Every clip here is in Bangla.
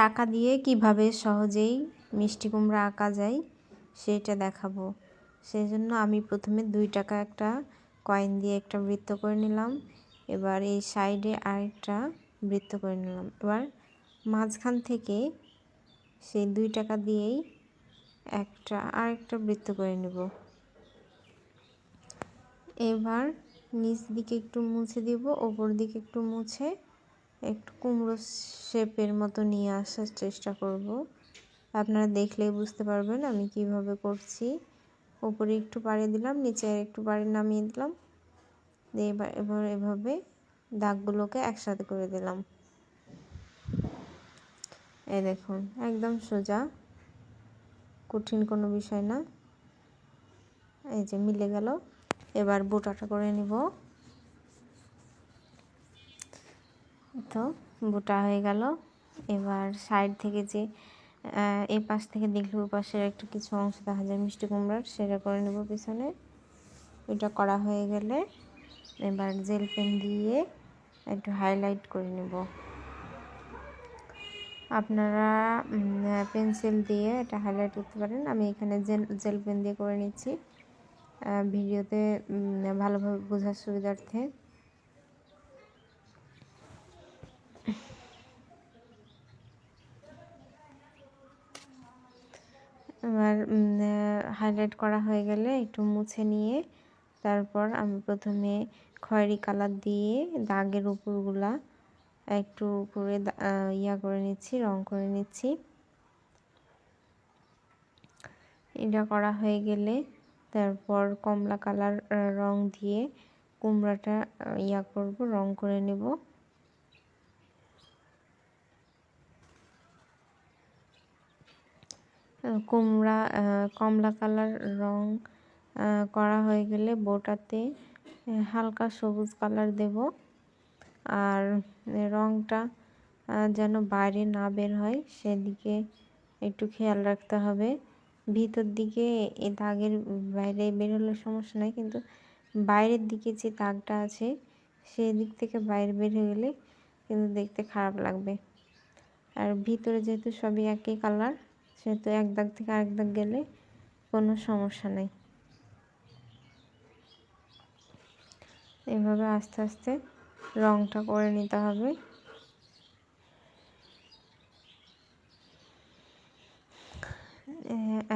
টাকা দিয়ে কীভাবে সহজেই মিষ্টি কুমড়া আঁকা যায় সেটা দেখাবো। সেই জন্য আমি প্রথমে দুই টাকা একটা কয়েন দিয়ে একটা বৃত্ত করে নিলাম। এবার এই সাইডে আরেকটা বৃত্ত করে নিলাম। এবার মাঝখান থেকে সেই দুই টাকা দিয়েই একটা আরেকটা বৃত্ত করে নেব। এবার নিচ দিকে একটু মুছে দিব, ওপর দিকে একটু মুছে একটু কুমড়ো শেপের মতো নিয়ে আসার চেষ্টা করব। আপনারা দেখলেই বুঝতে পারবেন আমি কীভাবে করছি। ওপরে একটু পাড়ে দিলাম, নিচে একটু পাড়ে নামিয়ে দিলাম। এবার এবার এভাবে দাগগুলোকে একসাথে করে দিলাম। এই দেখুন, একদম সোজা। কঠিন কোনো বিষয় না। এই যে মিলে গেল। এবার বোটাটা করে নিব। তো বোটা হয়ে গেল। এবার সাইড থেকে যে এই পাশ থেকে দেখলে ওই পাশের একটু কিছু অংশ দেখা যায়, মিষ্টি কুমড়ার, সেটা করে নেব পিছনে। ওইটা করা হয়ে গেলে এবার জেল পেন দিয়ে একটু হাইলাইট করে নেব। আপনারা পেন্সিল দিয়ে এটা হাইলাইট করতে পারেন। আমি এখানে জেল জেল পেন দিয়ে করে নিচ্ছি। ভিডিওতে ভালোভাবে বোঝার সুবিধার্থে। এবার হাইলাইট করা হয়ে গেলে একটু মুছে নিয়ে তারপর আমি প্রথমে খয়েরি কালার দিয়ে দাগের উপরগুলা একটু উপরে ইয়া করে নিচ্ছি, রং করে নিচ্ছি। এটা করা হয়ে গেলে তারপর কমলা কালার রং দিয়ে কুমড়াটা ইয়া করব, রং করে নেব। কুমড়া কমলা কালার রং করা হয়ে গেলে বোটাতে হালকা সবুজ কালার দেব। আর রংটা যেন বাইরে না বের হয়, সেদিকে একটু খেয়াল রাখতে হবে। ভিতর দিকে এই দাগের বাইরে বের হলে সমস্যা নাই, কিন্তু বাইরের দিকে যে দাগটা আছে সেই দিক থেকে বাইরে বের হয়ে গেলে কিন্তু দেখতে খারাপ লাগবে। আর ভিতরে যেহেতু সবই একই কালার সেহেতু এক দাগ থেকে আরেক দাগ গেলে কোনো সমস্যা নেই। এভাবে আস্তে আস্তে রংটা করে নিতে হবে।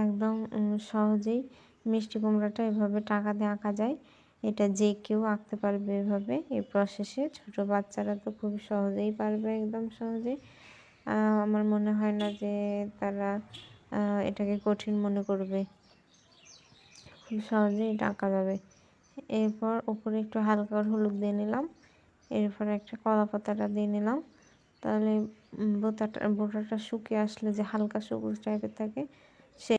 একদম সহজেই মিষ্টি কুমড়াটা এভাবে টাকা দিয়ে আঁকা যায়। এটা যে কেউ আঁকতে পারবে এভাবে। এই প্রসেসে ছোট বাচ্চারা তো খুব সহজেই পারবে, একদম সহজেই। আমার মনে হয় না যে তারা এটাকে কঠিন মনে করবে। খুব সহজেই এটা আঁকা যাবে। এরপর উপরে একটু হালকা হলুদ দিয়ে নিলাম। এরপর একটা কলা পাতাটা দিয়ে নিলাম। তাহলে বোতাটা বোটাটা শুকিয়ে আসলে যে হালকা সবুজ টাইপের থাকে, সে